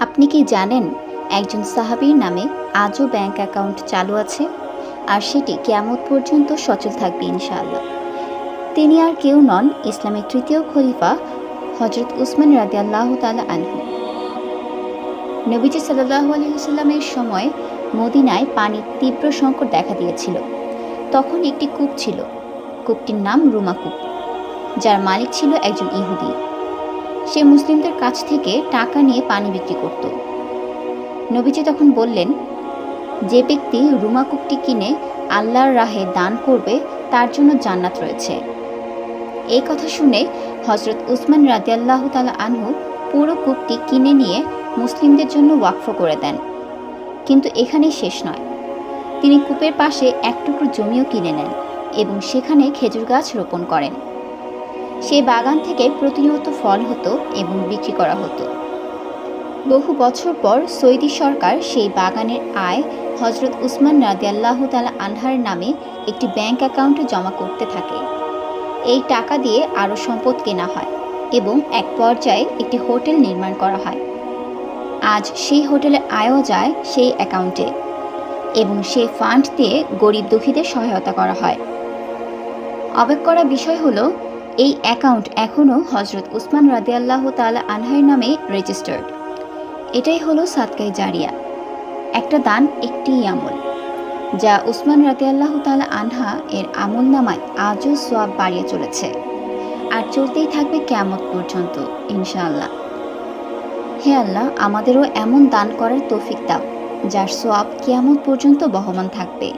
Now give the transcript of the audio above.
আপনি কি জানেন একজন সাহাবীর নামে আজও ব্যাংক অ্যাকাউন্ট চালু আছে? আর সেটি কেয়ামত পর্যন্ত সচল থাকবে ইনশাআল্লাহ। তিনি আর কেউ নন ইসলামের তৃতীয় খলিফা হজরত উসমান রাদি আল্লাহ তালা আনহু। নবীজি সাল্লাহ আলহিহাল্লামের সময় মদিনায় পানির তীব্র সংকট দেখা দিয়েছিল। তখন একটি কূপ ছিল। কূপটির নাম রুমা কূপ, যার মালিক ছিল একজন ইহুদি। সে মুসলিমদের কাছ থেকে টাকা নিয়ে পানি বিক্রি করত। নবীজি তখন বললেন, যে ব্যক্তি রুমা কূপটি কিনে আল্লাহর রাহে দান করবে, তার জন্য জান্নাত রয়েছে। এই কথা শুনে হজরত উসমান রাদিয়াল্লাহু তালা আনহু পুরো কূপটি কিনে নিয়ে মুসলিমদের জন্য ওয়াকফ করে দেন। কিন্তু এখানেই শেষ নয়। তিনি কূপের পাশে এক টুকরো জমিও কিনে নেন এবং সেখানে খেজুর গাছ রোপণ করেন। সেই বাগান থেকে প্রতিনিয়ত ফল হতো এবং বিক্রি করা হতো। বহু বছর পর সৌদি সরকার সেই বাগানের আয় হজরত উসমান রাদিয়াল্লাহ তালা আনহার নামে একটি ব্যাংক অ্যাকাউন্টে জমা করতে থাকে। এই টাকা দিয়ে আরও সম্পদ কেনা হয় এবং এক পর্যায়ে একটি হোটেল নির্মাণ করা হয়। আজ সেই হোটেলে আয়ও যায় সেই অ্যাকাউন্টে এবং সেই ফান্ড দিয়ে গরিব দুঃখীদের সহায়তা করা হয়। অবাক করা বিষয় হলো এই অ্যাকাউন্ট এখনও হজরত উসমান রাদিয়াল্লাহ তালা আনহার নামে রেজিস্টার্ড এটাই হলো সাতকাই জারিয়া। একটা দান একটি আমল, যা উসমান রাদিয়াল্লাহ তালা আনহা এর আমল নামায় আজও সোয়াব বাড়িয়ে চলেছে। আর চলতেই থাকবে কেমত পর্যন্ত, ইনশাআল্লাহ। হে আল্লাহ, আমাদেরও এমন দান করার তৌফিক দাও, যার সোয়াব কিয়ামত পর্যন্ত বহমান থাকবে।